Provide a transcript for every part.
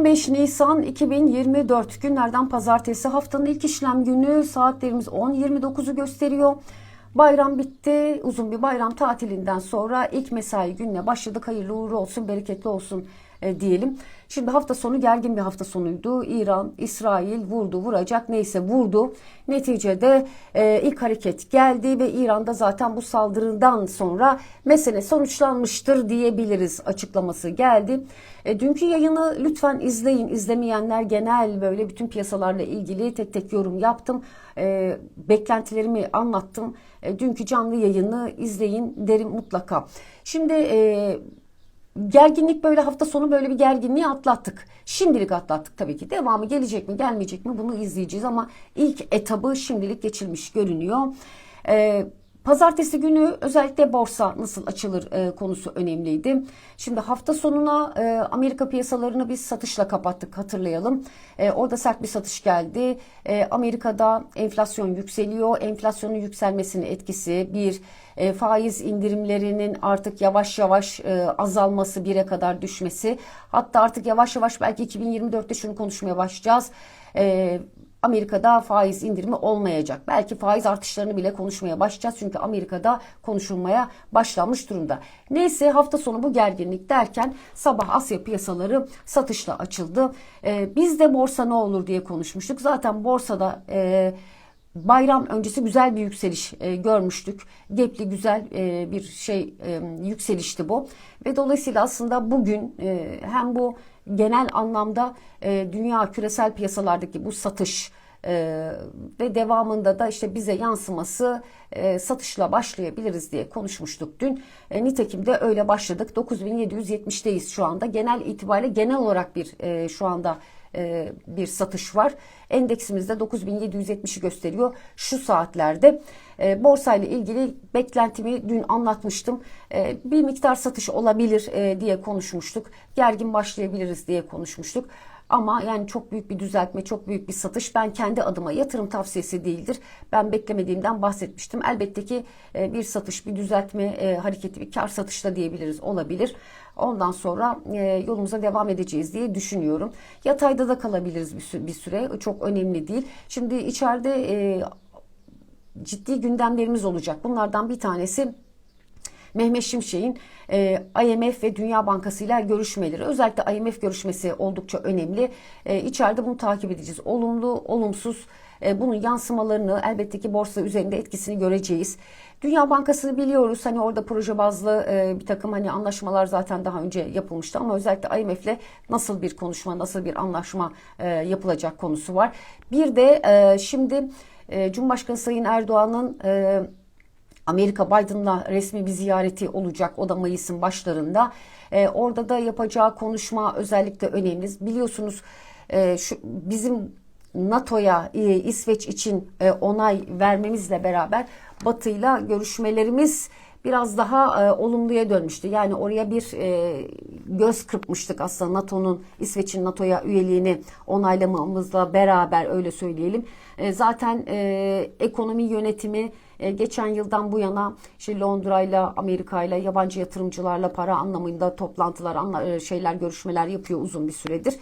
15 Nisan 2024 günlerden pazartesi haftanın ilk işlem günü saatlerimiz 10.29'u gösteriyor. Bayram bitti. Uzun bir bayram tatilinden sonra ilk mesai gününe başladık. Hayırlı uğurlu olsun, bereketli olsun e, diyelim. Şimdi hafta sonu gergin bir hafta sonuydu. İran, İsrail vurdu, vuracak neyse vurdu. Neticede e, ilk hareket geldi ve İran'da zaten bu saldırıdan sonra mesele sonuçlanmıştır diyebiliriz açıklaması geldi. E, dünkü yayını lütfen izleyin. İzlemeyenler genel böyle bütün piyasalarla ilgili tek tek yorum yaptım. E, beklentilerimi anlattım. E, dünkü canlı yayını izleyin derim mutlaka. Şimdi e, gerginlik böyle hafta sonu böyle bir gerginliği atlattık. Şimdilik atlattık tabii ki. Devamı gelecek mi gelmeyecek mi bunu izleyeceğiz ama ilk etabı şimdilik geçilmiş görünüyor. Ee, Pazartesi günü özellikle borsa nasıl açılır e, konusu önemliydi. Şimdi hafta sonuna e, Amerika piyasalarını biz satışla kapattık hatırlayalım. E, orada sert bir satış geldi. E, Amerika'da enflasyon yükseliyor. Enflasyonun yükselmesinin etkisi bir e, faiz indirimlerinin artık yavaş yavaş e, azalması bire kadar düşmesi. Hatta artık yavaş yavaş belki 2024'te şunu konuşmaya başlayacağız. E, Amerika'da faiz indirimi olmayacak. Belki faiz artışlarını bile konuşmaya başlayacağız. Çünkü Amerika'da konuşulmaya başlanmış durumda. Neyse hafta sonu bu gerginlik derken sabah Asya piyasaları satışla açıldı. Ee, biz de borsa ne olur diye konuşmuştuk. Zaten borsada... E, bayram öncesi güzel bir yükseliş e, görmüştük. Gepli güzel e, bir şey e, yükselişti bu. Ve dolayısıyla aslında bugün e, hem bu genel anlamda e, dünya küresel piyasalardaki bu satış e, ve devamında da işte bize yansıması e, satışla başlayabiliriz diye konuşmuştuk dün. E, nitekim de öyle başladık. 9770'teyiz şu anda. Genel itibariyle genel olarak bir e, şu anda e, bir satış var. Endeksimizde 9770'i gösteriyor şu saatlerde. E, borsa ile ilgili beklentimi dün anlatmıştım. E, bir miktar satış olabilir diye konuşmuştuk. Gergin başlayabiliriz diye konuşmuştuk. Ama yani çok büyük bir düzeltme, çok büyük bir satış ben kendi adıma yatırım tavsiyesi değildir. Ben beklemediğimden bahsetmiştim. Elbette ki e, bir satış, bir düzeltme e, hareketi, bir kar satışta diyebiliriz olabilir. Ondan sonra e, yolumuza devam edeceğiz diye düşünüyorum. Yatayda da kalabiliriz bir süre. Çok önemli değil. Şimdi içeride ciddi gündemlerimiz olacak. Bunlardan bir tanesi Mehmet Şimşek'in e, IMF ve Dünya Bankası ile görüşmeleri. Özellikle IMF görüşmesi oldukça önemli. E, içeride bunu takip edeceğiz. Olumlu, olumsuz e, bunun yansımalarını elbette ki borsa üzerinde etkisini göreceğiz. Dünya Bankası'nı biliyoruz. Hani orada proje bazlı e, bir takım hani anlaşmalar zaten daha önce yapılmıştı ama özellikle IMF'le nasıl bir konuşma, nasıl bir anlaşma e, yapılacak konusu var. Bir de e, şimdi e, Cumhurbaşkanı Sayın Erdoğan'ın e, Amerika Biden'la resmi bir ziyareti olacak. O da Mayıs'ın başlarında. E, orada da yapacağı konuşma özellikle önemli. Biliyorsunuz e, şu bizim NATO'ya e, İsveç için e, onay vermemizle beraber Batı'yla görüşmelerimiz biraz daha e, olumluya dönmüştü. Yani oraya bir e, göz kırpmıştık aslında NATO'nun İsveç'in NATO'ya üyeliğini onaylamamızla beraber öyle söyleyelim. E, zaten e, ekonomi yönetimi e, geçen yıldan bu yana işte Londra ile Amerika ile yabancı yatırımcılarla para anlamında toplantılar, e, şeyler, görüşmeler yapıyor uzun bir süredir.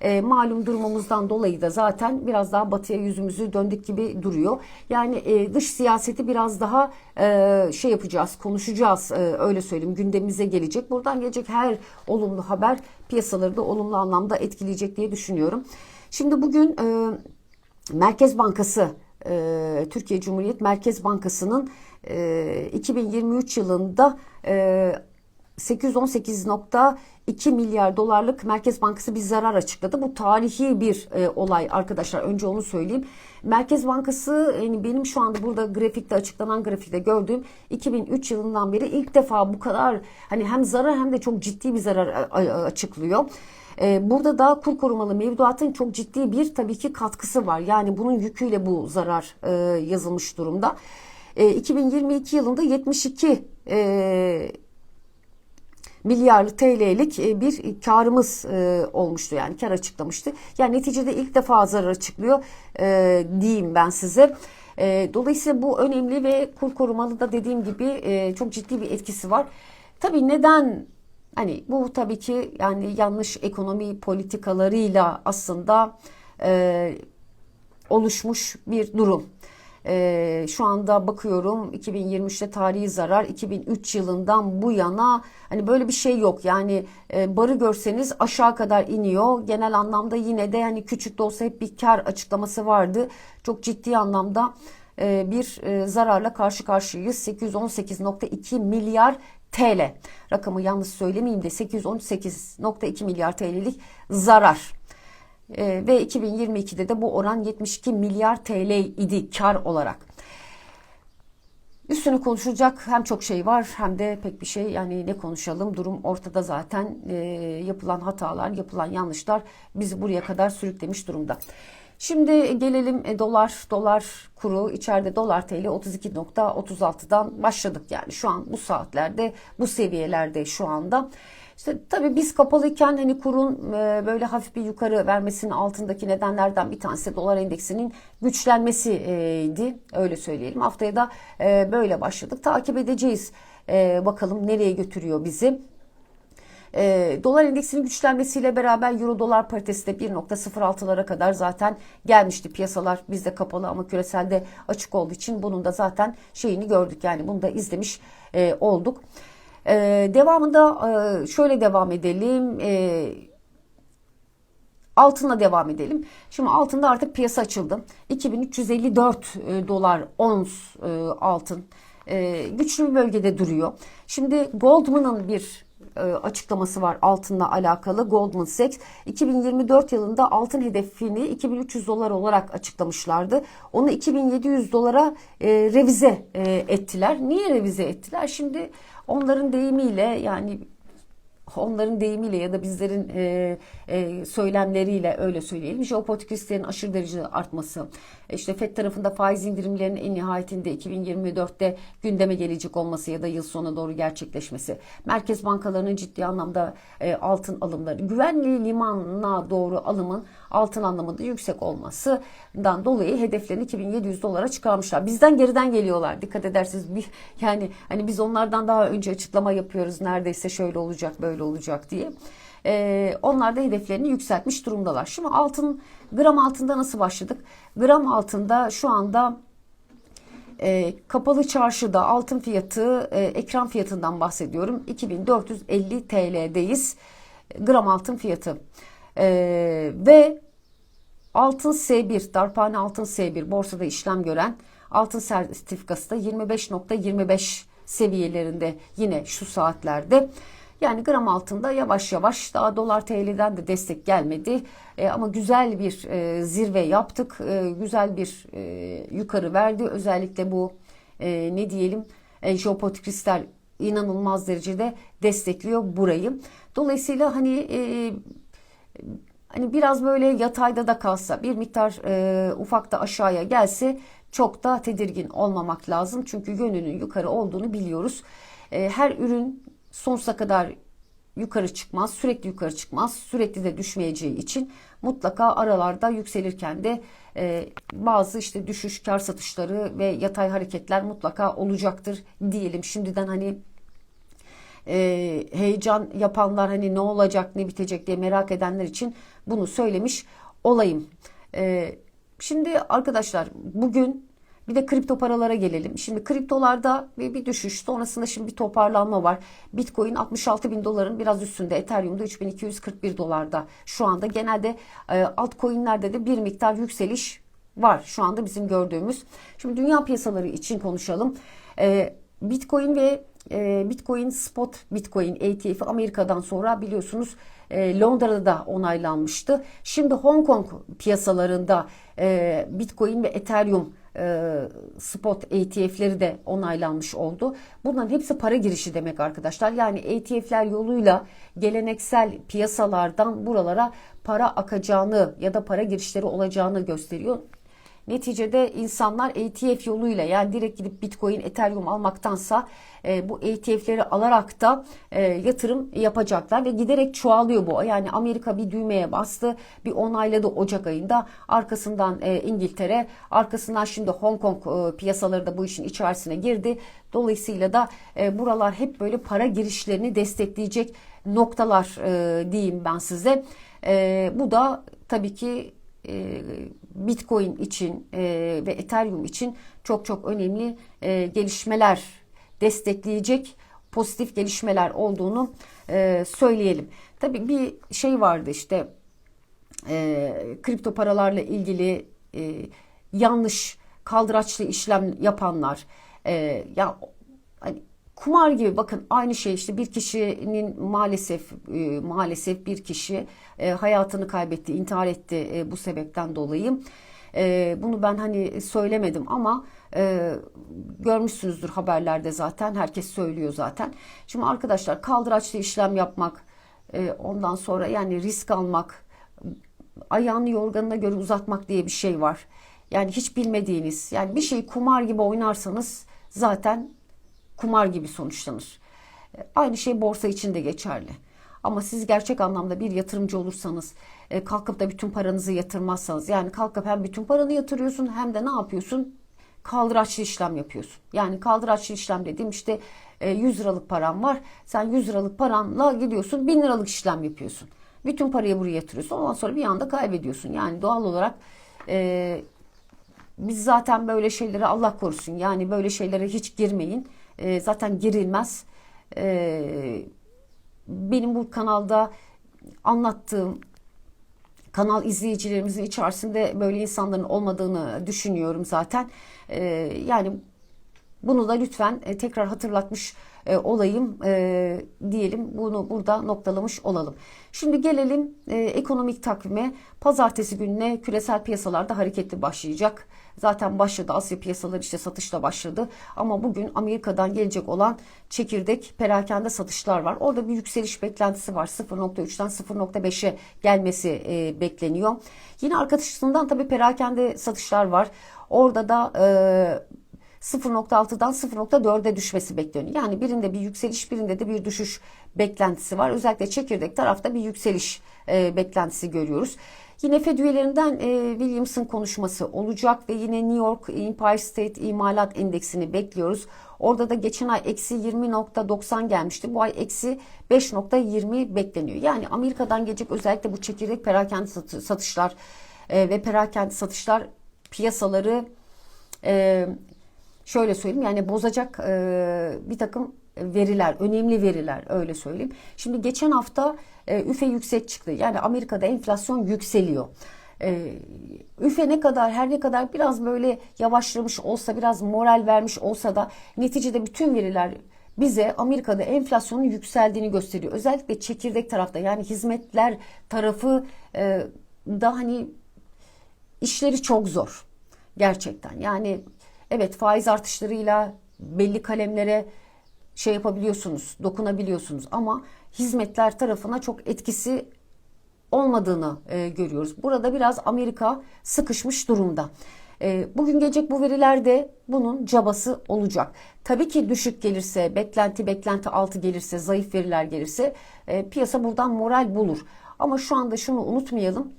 E, malum durumumuzdan dolayı da zaten biraz daha batıya yüzümüzü döndük gibi duruyor. Yani e, dış siyaseti biraz daha e, şey yapacağız, konuşacağız e, öyle söyleyeyim gündemimize gelecek. Buradan gelecek her olumlu haber piyasaları da olumlu anlamda etkileyecek diye düşünüyorum. Şimdi bugün e, Merkez Bankası e, Türkiye Cumhuriyet Merkez Bankası'nın e, 2023 yılında e, 818.2 milyar dolarlık Merkez Bankası bir zarar açıkladı. Bu tarihi bir e, olay arkadaşlar. Önce onu söyleyeyim. Merkez Bankası yani benim şu anda burada grafikte açıklanan grafikte gördüğüm 2003 yılından beri ilk defa bu kadar hani hem zarar hem de çok ciddi bir zarar açıklıyor. E, burada da kur korumalı mevduatın çok ciddi bir tabii ki katkısı var. Yani bunun yüküyle bu zarar e, yazılmış durumda. 2022 yılında 72 milyar TL'lik e, bir karımız e, olmuştu yani kar açıklamıştı. Yani neticede ilk defa zarar açıklıyor e, diyeyim ben size. Dolayısıyla bu önemli ve kur korumalı da dediğim gibi çok ciddi bir etkisi var. Tabii neden Hani bu tabii ki yani yanlış ekonomi politikalarıyla aslında e, oluşmuş bir durum. E, şu anda bakıyorum 2023'te tarihi zarar 2003 yılından bu yana hani böyle bir şey yok. Yani e, barı görseniz aşağı kadar iniyor. Genel anlamda yine de yani küçük de olsa hep bir kar açıklaması vardı. Çok ciddi anlamda e, bir e, zararla karşı karşıyayız. 818.2 milyar TL. Rakamı yanlış söylemeyeyim de 818.2 milyar TL'lik zarar. Ee, ve 2022'de de bu oran 72 milyar TL idi kar olarak. Üstüne konuşulacak hem çok şey var hem de pek bir şey yani ne konuşalım durum ortada zaten e, yapılan hatalar yapılan yanlışlar bizi buraya kadar sürüklemiş durumda. Şimdi gelelim e, dolar dolar kuru içeride dolar TL 32.36'dan başladık yani şu an bu saatlerde bu seviyelerde şu anda. İşte tabii biz kapalıyken hani kurun e, böyle hafif bir yukarı vermesinin altındaki nedenlerden bir tanesi dolar endeksinin güçlenmesiydi. Öyle söyleyelim. Haftaya da e, böyle başladık. Takip edeceğiz. Bakalım nereye götürüyor bizi. E, dolar endeksinin güçlenmesiyle beraber euro dolar paritesi de 1.06'lara kadar zaten gelmişti. Piyasalar bizde kapalı ama küreselde açık olduğu için bunun da zaten şeyini gördük. Yani bunu da izlemiş e, olduk. Ee, devamında e, şöyle devam edelim. Ee, altınla devam edelim. Şimdi altında artık piyasa açıldı. 2354 e, dolar ons e, altın. E, güçlü bir bölgede duruyor. Şimdi Goldman'ın bir e, açıklaması var altınla alakalı. Goldman Sachs 2024 yılında altın hedefini 2300 dolar olarak açıklamışlardı. Onu 2700 dolara e, revize e, ettiler. Niye revize ettiler? Şimdi onların deyimiyle yani onların deyimiyle ya da bizlerin e, e, söylemleriyle öyle söyleyelim. Jeopolitik risklerin aşırı derecede artması, işte FED tarafında faiz indirimlerinin en nihayetinde 2024'te gündeme gelecek olması ya da yıl sonuna doğru gerçekleşmesi, merkez bankalarının ciddi anlamda e, altın alımları, güvenli limanına doğru alımın altın anlamında yüksek olmasından dolayı hedeflerini 2700 dolara çıkarmışlar. Bizden geriden geliyorlar. Dikkat edersiniz bir yani hani biz onlardan daha önce açıklama yapıyoruz. Neredeyse şöyle olacak, böyle olacak diye. Ee, onlar da hedeflerini yükseltmiş durumdalar. Şimdi altın gram altında nasıl başladık? Gram altında şu anda e, kapalı çarşıda altın fiyatı e, ekran fiyatından bahsediyorum. 2450 TL'deyiz. Gram altın fiyatı. Ee, ve altın S1, darphane altın S1 borsada işlem gören altın sertifikası da 25.25 seviyelerinde yine şu saatlerde. Yani gram altında yavaş yavaş daha dolar TL'den de destek gelmedi. E, ama güzel bir e, zirve yaptık. E, güzel bir e, yukarı verdi. Özellikle bu e, ne diyelim e, jeopolitik riskler inanılmaz derecede destekliyor burayı. Dolayısıyla hani e, hani biraz böyle yatayda da kalsa bir miktar e, ufak da aşağıya gelse çok da tedirgin olmamak lazım. Çünkü yönünün yukarı olduğunu biliyoruz. E, her ürün sonsuza kadar yukarı çıkmaz, sürekli yukarı çıkmaz, sürekli de düşmeyeceği için mutlaka aralarda yükselirken de e, bazı işte düşüş, kar satışları ve yatay hareketler mutlaka olacaktır diyelim. Şimdiden hani e, heyecan yapanlar hani ne olacak ne bitecek diye merak edenler için bunu söylemiş olayım. E, şimdi arkadaşlar bugün bir de kripto paralara gelelim. Şimdi kriptolarda bir, bir düşüş sonrasında şimdi bir toparlanma var. Bitcoin 66 bin doların biraz üstünde. Ethereum'da 3241 dolarda. Şu anda genelde e, altcoin'lerde de bir miktar yükseliş var. Şu anda bizim gördüğümüz. Şimdi dünya piyasaları için konuşalım. E, Bitcoin ve e, Bitcoin spot Bitcoin ETF'i Amerika'dan sonra biliyorsunuz e, Londra'da da onaylanmıştı. Şimdi Hong Kong piyasalarında e, Bitcoin ve Ethereum e, spot ETF'leri de onaylanmış oldu. Bunların hepsi para girişi demek arkadaşlar. Yani ETF'ler yoluyla geleneksel piyasalardan buralara para akacağını ya da para girişleri olacağını gösteriyor. Neticede insanlar ETF yoluyla yani direkt gidip Bitcoin, Ethereum almaktansa e, bu ETF'leri alarak da e, yatırım yapacaklar ve giderek çoğalıyor bu. Yani Amerika bir düğmeye bastı, bir onayladı Ocak ayında. Arkasından e, İngiltere, arkasından şimdi Hong Kong e, piyasaları da bu işin içerisine girdi. Dolayısıyla da e, buralar hep böyle para girişlerini destekleyecek noktalar e, diyeyim ben size. E, bu da tabii ki e, Bitcoin için e, ve Ethereum için çok çok önemli e, gelişmeler destekleyecek pozitif gelişmeler olduğunu e, söyleyelim. Tabii bir şey vardı işte e, kripto paralarla ilgili e, yanlış kaldıraçlı işlem yapanlar e, ya hani kumar gibi bakın aynı şey işte bir kişinin maalesef e, maalesef bir kişi e, hayatını kaybetti intihar etti e, bu sebepten dolayı bunu ben hani söylemedim ama e, görmüşsünüzdür haberlerde zaten herkes söylüyor zaten şimdi arkadaşlar kaldıraçlı işlem yapmak ondan sonra yani risk almak ayağını yorganına göre uzatmak diye bir şey var. Yani hiç bilmediğiniz yani bir şey kumar gibi oynarsanız zaten kumar gibi sonuçlanır. E, Aynı şey borsa için de geçerli. Ama siz gerçek anlamda bir yatırımcı olursanız, e, kalkıp da bütün paranızı yatırmazsanız, yani kalkıp hem bütün paranı yatırıyorsun hem de ne yapıyorsun? Kaldıraçlı işlem yapıyorsun. Yani kaldıraçlı işlem dediğim işte e, 100 liralık param var. Sen 100 liralık paranla gidiyorsun 1000 liralık işlem yapıyorsun. Bütün parayı buraya yatırıyorsun. Ondan sonra bir anda kaybediyorsun. Yani doğal olarak e, biz zaten böyle şeylere Allah korusun. Yani böyle şeylere hiç girmeyin. E, zaten girilmez. E, benim bu kanalda anlattığım kanal izleyicilerimizin içerisinde böyle insanların olmadığını düşünüyorum zaten. E, yani bunu da lütfen e, tekrar hatırlatmış e, olayım e, diyelim. Bunu burada noktalamış olalım. Şimdi gelelim e, ekonomik takvime. Pazartesi gününe küresel piyasalarda hareketli başlayacak. Zaten başladı. Asya piyasaları işte satışla başladı. Ama bugün Amerika'dan gelecek olan çekirdek perakende satışlar var. Orada bir yükseliş beklentisi var. 0.3'ten 0.5'e gelmesi e, bekleniyor. Yine arkadaşından tabii perakende satışlar var. Orada da e, 0.6'dan 0.4'e düşmesi bekleniyor. Yani birinde bir yükseliş birinde de bir düşüş beklentisi var. Özellikle çekirdek tarafta bir yükseliş e, beklentisi görüyoruz. Yine Fed üyelerinden e, Williams'ın konuşması olacak ve yine New York Empire State İmalat Endeksini bekliyoruz. Orada da geçen ay eksi 20.90 gelmişti. Bu ay eksi 5.20 bekleniyor. Yani Amerika'dan gelecek özellikle bu çekirdek perakende satışlar e, ve perakende satışlar piyasaları e, şöyle söyleyeyim yani bozacak e, bir takım veriler, önemli veriler öyle söyleyeyim. Şimdi geçen hafta e, üfe yüksek çıktı. Yani Amerika'da enflasyon yükseliyor. E, üfe ne kadar her ne kadar biraz böyle yavaşlamış olsa biraz moral vermiş olsa da neticede bütün veriler bize Amerika'da enflasyonun yükseldiğini gösteriyor. Özellikle çekirdek tarafta yani hizmetler tarafı e, da hani işleri çok zor gerçekten. Yani Evet faiz artışlarıyla belli kalemlere şey yapabiliyorsunuz, dokunabiliyorsunuz ama hizmetler tarafına çok etkisi olmadığını e, görüyoruz. Burada biraz Amerika sıkışmış durumda. E, bugün gelecek bu verilerde bunun cabası olacak. Tabii ki düşük gelirse, beklenti beklenti altı gelirse, zayıf veriler gelirse e, piyasa buradan moral bulur. Ama şu anda şunu unutmayalım.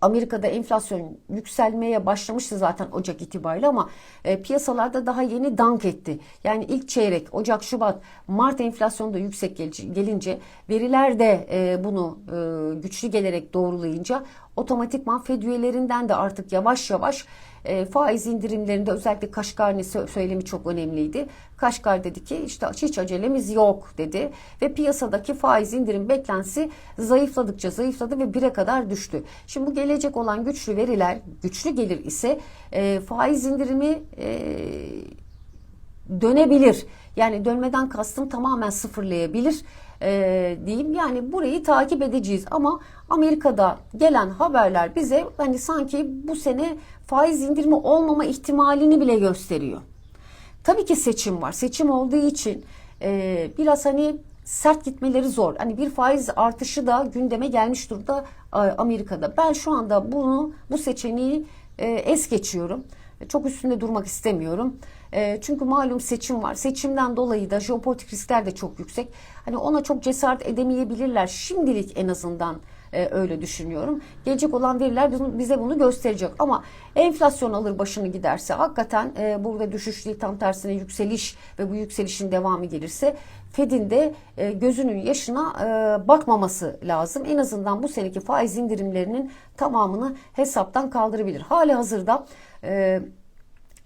Amerika'da enflasyon yükselmeye başlamıştı zaten Ocak itibariyle ama e, piyasalarda daha yeni dank etti. Yani ilk çeyrek Ocak, Şubat, Mart enflasyonu da yüksek gelince veriler de e, bunu e, güçlü gelerek doğrulayınca otomatikman Fed üyelerinden de artık yavaş yavaş e, faiz indirimlerinde özellikle Kaşgar'ın söylemi çok önemliydi. Kaşgar dedi ki işte hiç acelemiz yok dedi ve piyasadaki faiz indirim beklentisi zayıfladıkça zayıfladı ve 1'e kadar düştü. Şimdi bu gelecek olan güçlü veriler güçlü gelir ise e, faiz indirimi e, dönebilir. Yani dönmeden kastım tamamen sıfırlayabilir e, diyeyim. Yani burayı takip edeceğiz ama Amerika'da gelen haberler bize hani sanki bu sene faiz indirimi olmama ihtimalini bile gösteriyor. Tabii ki seçim var. Seçim olduğu için e, biraz hani sert gitmeleri zor. Hani bir faiz artışı da gündeme gelmiş durumda e, Amerika'da. Ben şu anda bunu bu seçeneği e, es geçiyorum. Çok üstünde durmak istemiyorum. E, çünkü malum seçim var. Seçimden dolayı da jeopolitik riskler de çok yüksek. Hani ona çok cesaret edemeyebilirler. Şimdilik en azından e, öyle düşünüyorum. Gelecek olan veriler bize bunu gösterecek. Ama enflasyon alır başını giderse hakikaten e, burada düşüş değil tam tersine yükseliş ve bu yükselişin devamı gelirse Fed'in de e, gözünün yaşına bakmaması lazım. En azından bu seneki faiz indirimlerinin tamamını hesaptan kaldırabilir. Hali hazırda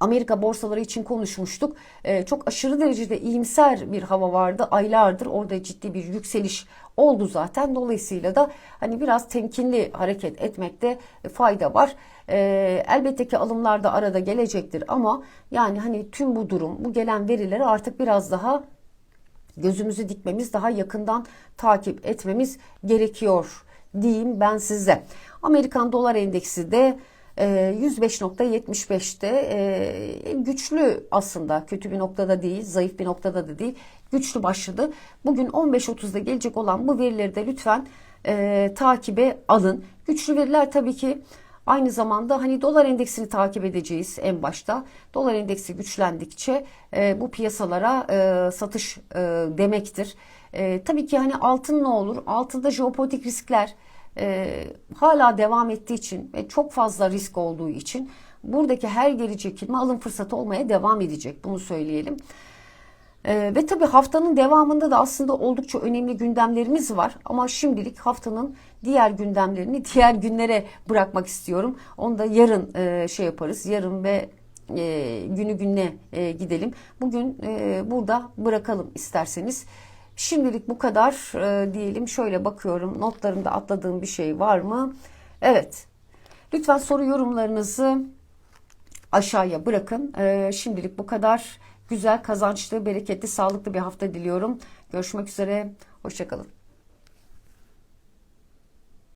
Amerika borsaları için konuşmuştuk. Ee, çok aşırı derecede iyimser bir hava vardı. Aylardır orada ciddi bir yükseliş oldu zaten. Dolayısıyla da hani biraz temkinli hareket etmekte fayda var. Ee, elbette ki alımlar da arada gelecektir ama yani hani tüm bu durum, bu gelen verileri artık biraz daha gözümüzü dikmemiz, daha yakından takip etmemiz gerekiyor diyeyim ben size. Amerikan dolar endeksi de e, 105.75'te e, güçlü aslında kötü bir noktada değil, zayıf bir noktada da değil, güçlü başladı. Bugün 15.30'da gelecek olan bu verileri de lütfen e, takibe alın. Güçlü veriler tabii ki Aynı zamanda hani dolar endeksini takip edeceğiz en başta. Dolar endeksi güçlendikçe e, bu piyasalara e, satış e, demektir. E, tabii ki hani altın ne olur? Altında jeopolitik riskler e, hala devam ettiği için ve çok fazla risk olduğu için buradaki her geri çekilme alım fırsatı olmaya devam edecek. Bunu söyleyelim. Ee, ve tabii haftanın devamında da aslında oldukça önemli gündemlerimiz var. Ama şimdilik haftanın diğer gündemlerini diğer günlere bırakmak istiyorum. Onu da yarın e, şey yaparız. Yarın ve e, günü gününe e, gidelim. Bugün e, burada bırakalım isterseniz. Şimdilik bu kadar e, diyelim. Şöyle bakıyorum notlarımda atladığım bir şey var mı? Evet. Lütfen soru yorumlarınızı aşağıya bırakın. Ee, şimdilik bu kadar. Güzel, kazançlı, bereketli, sağlıklı bir hafta diliyorum. Görüşmek üzere. Hoşçakalın.